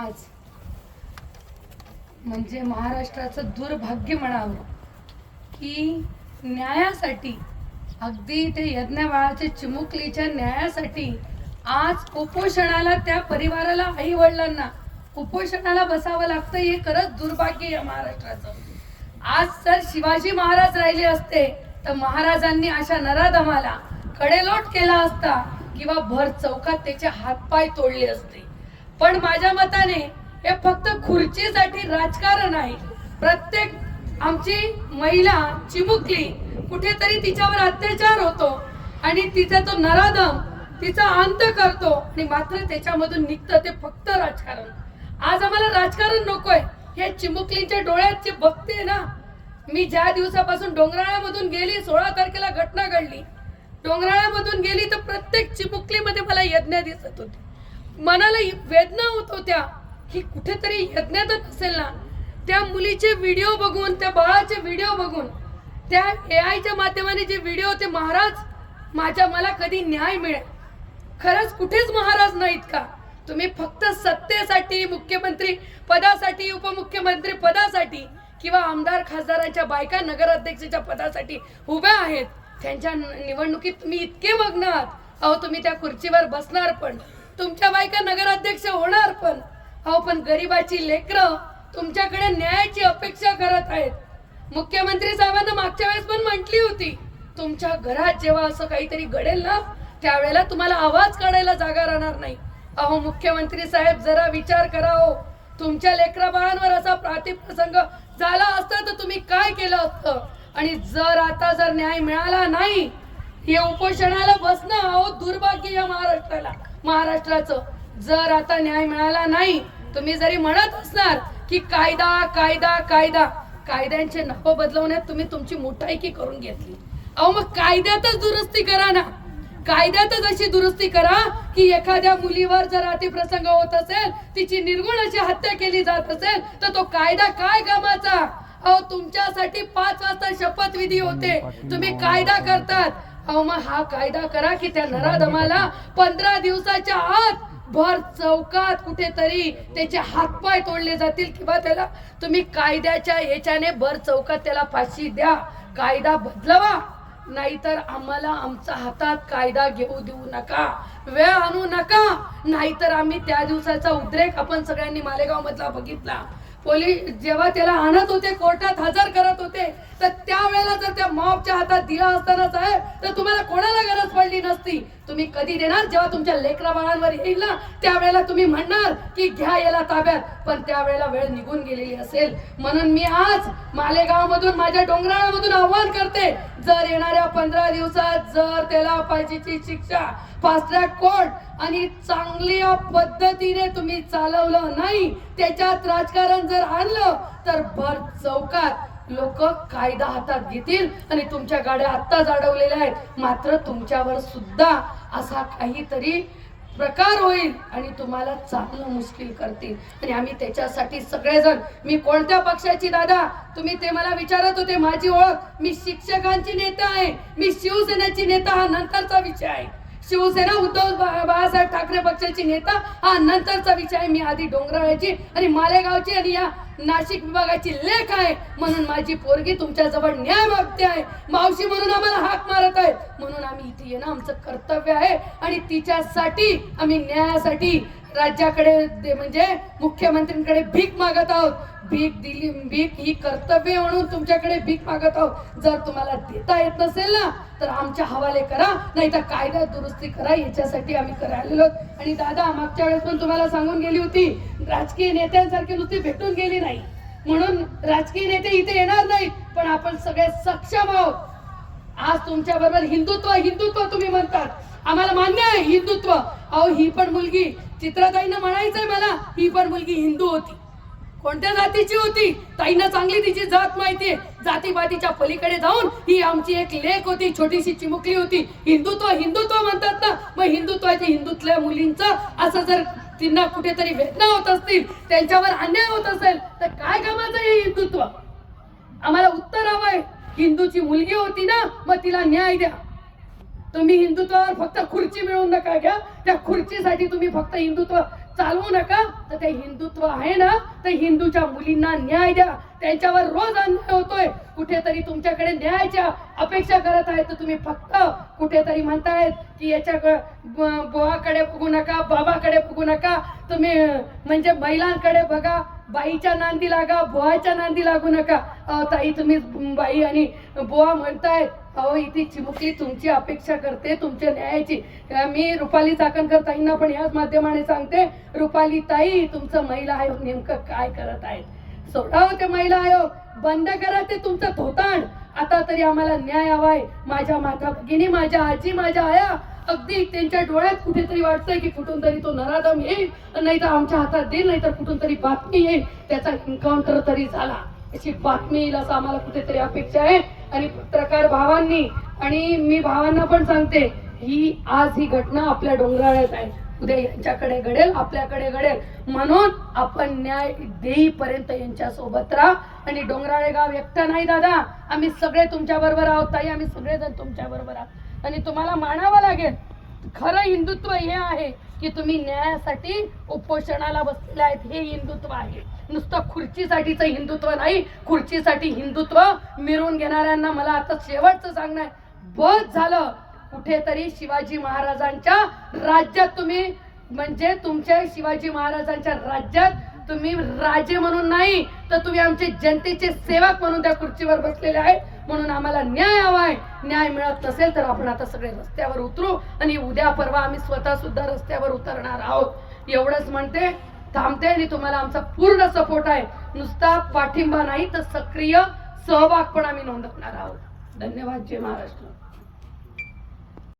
आज म्हणजे महाराष्ट्राचं दुर्भाग्य म्हणावं की न्यायासाठी अगदी ते यज्ञबाळाचे चिमुकलीच्या न्यायासाठी आज उपोषणाला त्या परिवाराला आई वडिलांना उपोषणाला बसावं लागतं हे खरंच दुर्भाग्य आहे महाराष्ट्राचं. आज जर शिवाजी महाराज राहिले असते तर महाराजांनी अशा नराधमाला कडेलोट केला असता किंवा भर चौकात त्याचे हातपाय तोडले असते. पण माझ्या मताने हे फक्त खुर्चीसाठी राजकारण आहे. प्रत्येक आमची महिला चिमुकली कुठेतरी तिच्यावर अत्याचार होतो आणि तिचा तो नराधम तिचा अंत करतो आणि मात्र त्याच्यामधून निघतं ते फक्त राजकारण. आज आम्हाला राजकारण नकोय. हे चिमुकलीच्या डोळ्यात जे बघते ना. मी ज्या दिवसापासून डोंगराळ्यामधून गेली सोळा तारखेला घटना घडली. डोंगराळ्यामधून गेली तर प्रत्येक चिमुकलीमध्ये मला यज्ञ दिसत होती. मनाला वेदना होत होत्या की कुठेतरी यज्ञातच असेल ना. त्या मुलीचे व्हिडिओ बघून त्या बाळाचे व्हिडिओ बघून त्या ए आयच्या माध्यमाने जे व्हिडिओ ते महाराज माझ्या मला कधी न्याय मिळेल. खरंच कुठेच महाराज नाहीत का? तुम्ही फक्त सत्तेसाठी मुख्यमंत्री पदासाठी उपमुख्यमंत्री पदासाठी किंवा आमदार खासदारांच्या बायका नगराध्यक्षाच्या पदासाठी उभ्या आहेत. त्यांच्या निवडणुकीत तुम्ही इतके मग्न आहात. अहो तुम्ही त्या खुर्चीवर बसणार पण. तुमच्या बायका नगराध्यक्ष होणार पण. अहो पण गरिबाची लेकरं तुमच्याकडे न्यायाची अपेक्षा करत आहेत. मुख्यमंत्री साहेबांना मागच्या वेळेस पण म्हटली होती तुमच्या घरात जेव्हा असं काहीतरी घडेल ना त्यावेळेला तुम्हाला आवाज काढायला जागा राहणार नाही. अहो मुख्यमंत्री साहेब जरा विचार करा हो. तुमच्या लेकरा बाळांवर असा प्रातिप्रसंग झाला असता तर तुम्ही काय केलं असतं? आणि जर आता जर न्याय मिळाला नाही हे उपोषणाला बसणं अहो दुर्भाग्य या महाराष्ट्राला. महाराष्ट्राचं. जर आता न्याय मिळाला नाही तुम्ही जरी म्हणत असणार की कायदा कायदा कायदा कायद्यांचे नफं बदलवण्यात तुम्ही तुमची मोठाईकी करून घेतली. अहो मग कायद्यातच दुरुस्ती करा ना. कायद्यातच अशी दुरुस्ती करा की एखाद्या मुलीवर जर अतिप्रसंग होत असेल तिची निर्गुण अशी हत्या केली जात असेल तर तो कायदा काय कामाचा? अहो तुमच्यासाठी पाच वाजता शपथविधी होते. तुम्ही कायदा करतात. अहो मग हा कायदा करा की त्या नराधमाला पंधरा दिवसाच्या आत भर चौकात कुठेतरी त्याचे हातपाय तोडले जातील किंवा त्याला तुम्ही कायद्याच्या याच्याने भर चौकात त्याला फाशी द्या. कायदा बदलवा. नाहीतर आम्हाला आमच्या हातात कायदा घेऊ देऊ नका. वेळ आणू नका. नाहीतर आम्ही त्या दिवसाचा उद्रेक आपण सगळ्यांनी मालेगाव मधला बघितला. पोलीस जेव्हा त्याला आणत होते कोर्टात हजर करत होते तर त्यावेळेला जर त्या मॉबच्या हातात दिला असताना साहेब तर तुम्हाला कोणाला गरज पडली नसती? तुम्ही कधी देणार? जेव्हा तुमच्या लेकरा बाळांवर येईल ना त्यावेळेला तुम्ही म्हणणार की घ्या याला ताब्यात. पण त्यावेळेला वेळ निघून गेलेली असेल. म्हणून मी आज मालेगाव मधून माझ्या डोंगराळामधून आव्हान करते जर येणाऱ्या पंधरा दिवसात जर त्याला पाहिजेची शिक्षा फास्ट ट्रॅक कोर्ट आणि चांगल्या पद्धतीने तुम्ही चालवलं नाही त्याच्यात राजकारण जर आणलं तर भर चौकात लोक कायदा हातात घेतील आणि तुमच्या गाड्या आत्ताच अडवलेल्या आहेत. मात्र तुमच्यावर सुद्धा असा काहीतरी प्रकार होईल आणि तुम्हाला चांगलं मुश्किल करतील. आणि आम्ही त्याच्यासाठी सगळेजण मी कोणत्या पक्षाची दादा? तुम्ही ते मला विचारत होते माझी ओळख. मी शिक्षकांची नेता आहे. मी शिवसेनेची नेता हा नंतरचा विषय आहे. शिवसेना उद्धव बाळासाहेब ठाकरे पक्षाचे नेता हा नंतरचा विषय आहे. मी आधी डोंगराळ्याची आणि मालेगावची आणि या नाशिक विभागाची लेख आहे. म्हणून माझी पोरगी तुमच्या जवळ न्याय मागते आहे. मावशी म्हणून आम्हाला हाक मारत आहे म्हणून आम्ही इथे येणं आमचं कर्तव्य आहे. आणि तिच्यासाठी आम्ही न्यायासाठी राज्याकडे म्हणजे मुख्यमंत्र्यांकडे भीक मागत आहोत. भीक दिली भीक ही कर्तव्य म्हणून तुमच्याकडे भीक मागत आहोत. जर तुम्हाला देता येत नसेल ना तर आमच्या हवाले करा. नाही तर कायदा दुरुस्ती करा. याच्यासाठी आम्ही करायला आणि दादा मागच्या वेळेस पण तुम्हाला सांगून गेली होती राजकीय नेत्यांसारखी नुसती भेटून गेली नाही. म्हणून राजकीय नेते इथे येणार नाहीत पण आपण सगळे सक्षम आहोत. आज तुमच्या बरोबर हिंदुत्व हिंदुत्व तुम्ही म्हणतात. आम्हाला मान्य आहे हिंदुत्व. अहो ही पण मुलगी चित्रताईनं म्हणायचंय मला ही पण मुलगी हिंदू होती. कोणत्या जातीची होती? ताईनं चांगली तिची जात माहितीये. जातीपातीच्या पलीकडे जाऊन ही आमची एक लेख होती छोटीशी चिमुकली होती. हिंदुत्व हिंदुत्व म्हणतात ना. मग हिंदुत्वाच्या हिंदुत्वल्या मुलींचं असं जर तिना कुठेतरी वेदना होत असतील त्यांच्यावर अन्याय होत असेल तर काय कामाचं हे हिंदुत्व? आम्हाला उत्तर हवंय. हिंदूची मुलगी होती ना मग तिला न्याय द्या. तुम्ही हिंदुत्वावर फक्त खुर्ची मिळवून नका घ्या त्या खुर्चीसाठी तुम्ही फक्त हिंदुत्व चालवू नका. तर ते हिंदुत्व आहे ना तर हिंदूच्या मुलींना न्याय द्या. त्यांच्यावर रोज अन्याय होतोय. कुठेतरी तुमच्याकडे न्यायाच्या अपेक्षा करत आहेत. तर तुम्ही फक्त कुठेतरी म्हणतायत की याच्या बुवाकडे बघू नका बाबाकडे बघू नका. तुम्ही म्हणजे महिलांकडे बघा बाईच्या नांदी लागा बुवाच्या नांदी लागू नका. ताई तुम्ही बाई आणि बुवा म्हणतायत अहो इथे चिमुकली तुमची अपेक्षा करते तुमच्या न्यायाची. मी रुपाली चाकणकर ताईंना पण याच माध्यमाने सांगते रुपाली ताई तुमचं महिला आयोग नेमकं काय करत आहे सोडाव हो ते महिला आयोग बंद करा ते तुमचं धोताण. आता तरी आम्हाला न्याय हवाय. माझ्या माता भगिनी माझ्या आजी माझ्या आया अगदी त्यांच्या डोळ्यात कुठेतरी वाटतंय की कुठून तरी तो नराधम येईल नाही तर आमच्या हातात देईल नाही तर कुठून तरी बातमी येईल. त्याचा एन्काउंटर तरी झाला. याची बातमी येईल असं आम्हाला कुठेतरी अपेक्षा आहे. आणि पत्रकार भावांनी आणि मी भावांना पण सांगते ही आज ही घटना आपल्या डोंगराळ्यात आहे. उद्या यांच्याकडे घडेल आपल्याकडे घडेल. म्हणून आपण न्याय देईपर्यंत यांच्या सोबत राहा. आणि डोंगराळे गाव एकटा नाही दादा. आम्ही सगळे तुमच्या बरोबर आहोत ताई. आम्ही सगळेजण तुमच्या बरोबर आहोत. आणि तुम्हाला मानावं लागेल खरं हिंदुत्व हे आहे. की तुम्ही न्यायासाठी उपोषणाला बसलेले आहेत हे हिंदुत्व आहे. नुसतं खुर्चीसाठीचं हिंदुत्व नाही खुर्चीसाठी हिंदुत्व मिरवून घेणाऱ्यांना मला आता शेवटचं सांगणं आहे. बस झालं. कुठेतरी शिवाजी महाराजांच्या राज्यात तुम्ही म्हणजे तुमच्या शिवाजी महाराजांच्या राज्यात तुम्ही राजे म्हणून नाही तर तुम्ही आमचे जनतेचे सेवक म्हणून त्या खुर्चीवर बसलेले आहे म्हणून आम्हाला न्याय हवाय न्याय मिळत नसेल तर आपण आता सगळे रस्त्यावर उतरू आणि उद्या परवा आम्ही स्वतः सुद्धा रस्त्यावर उतरणार आहोत. एवढंच म्हणते थांबते आणि तुम्हाला आमचा पूर्ण सपोर्ट आहे. नुसता पाठिंबा नाही तर सक्रिय सहभाग पण आम्ही नोंदवणार आहोत. धन्यवाद जय महाराष्ट्र.